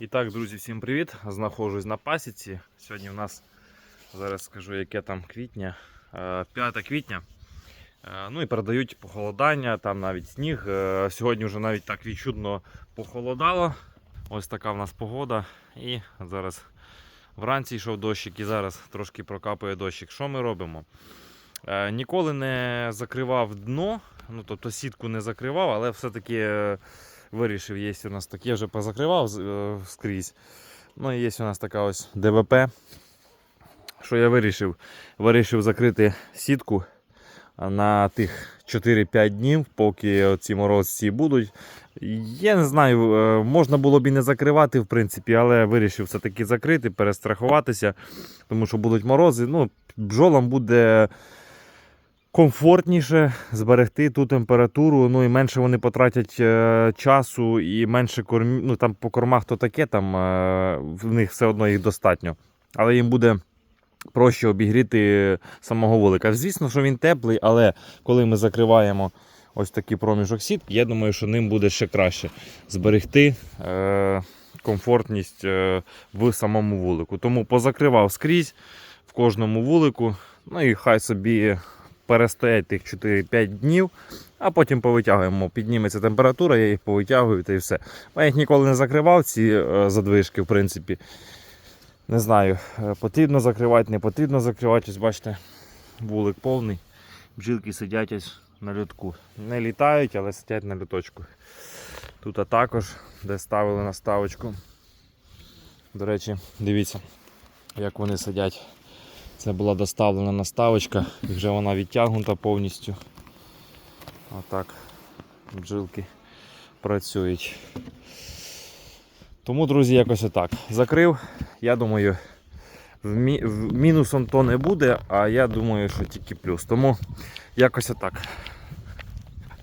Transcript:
І так, друзі, всім привіт! Знаходжусь на пасіці. Сьогодні у нас зараз скажу, яке там квітня, е, 5 квітня. Е, Ну і передають похолодання, там навіть сніг. Е, Сьогодні вже навіть так відчутно похолодало. Ось така в нас погода. І зараз вранці йшов дощик, і зараз трошки прокапує дощик. Що ми робимо? Е, Ніколи не закривав дно, ну тобто сітку не закривав, але все-таки е, вирішив, є у нас таке, вже позакривав е, скрізь. Ну і є у нас така ось ДВП. Що я вирішив? Вирішив закрити сітку на тих 4-5 днів, поки ці морозці будуть. Я не знаю, е, можна було б і не закривати, в принципі, але вирішив все-таки закрити, перестрахуватися, тому що будуть морози. Ну, бджолам буде комфортніше зберегти ту температуру, ну і менше вони потратять е, часу і менше кормів. Ну там по кормах то таке, там е, в них все одно їх достатньо. Але їм буде проще обігріти самого вулика. Звісно, що він теплий, але коли ми закриваємо ось такий проміжок сітки, я думаю, що ним буде ще краще зберегти е, комфортність в самому вулику. Тому позакривав скрізь в кожному вулику. Ну і хай собі перестоять тих 4-5 днів, а потім повитягуємо. Підніметься температура, я їх повитягую та і все. Я їх ніколи не закривав, ці е, задвижки, в принципі. Не знаю, е, потрібно закривати, не потрібно закривати. Ось бачите, вулик повний. Бджілки сидять ось на льотку. Не літають, але сидять на льоточку. Тут також, де ставили наставочку. До речі, дивіться, як вони сидять. Це була доставлена наставочка, вже вона відтягнута повністю. Отак бджилки працюють. Тому, друзі, якось отак. Закрив. Я думаю, в мі- в мінусом то не буде, а я думаю, що тільки плюс. Тому якось отак.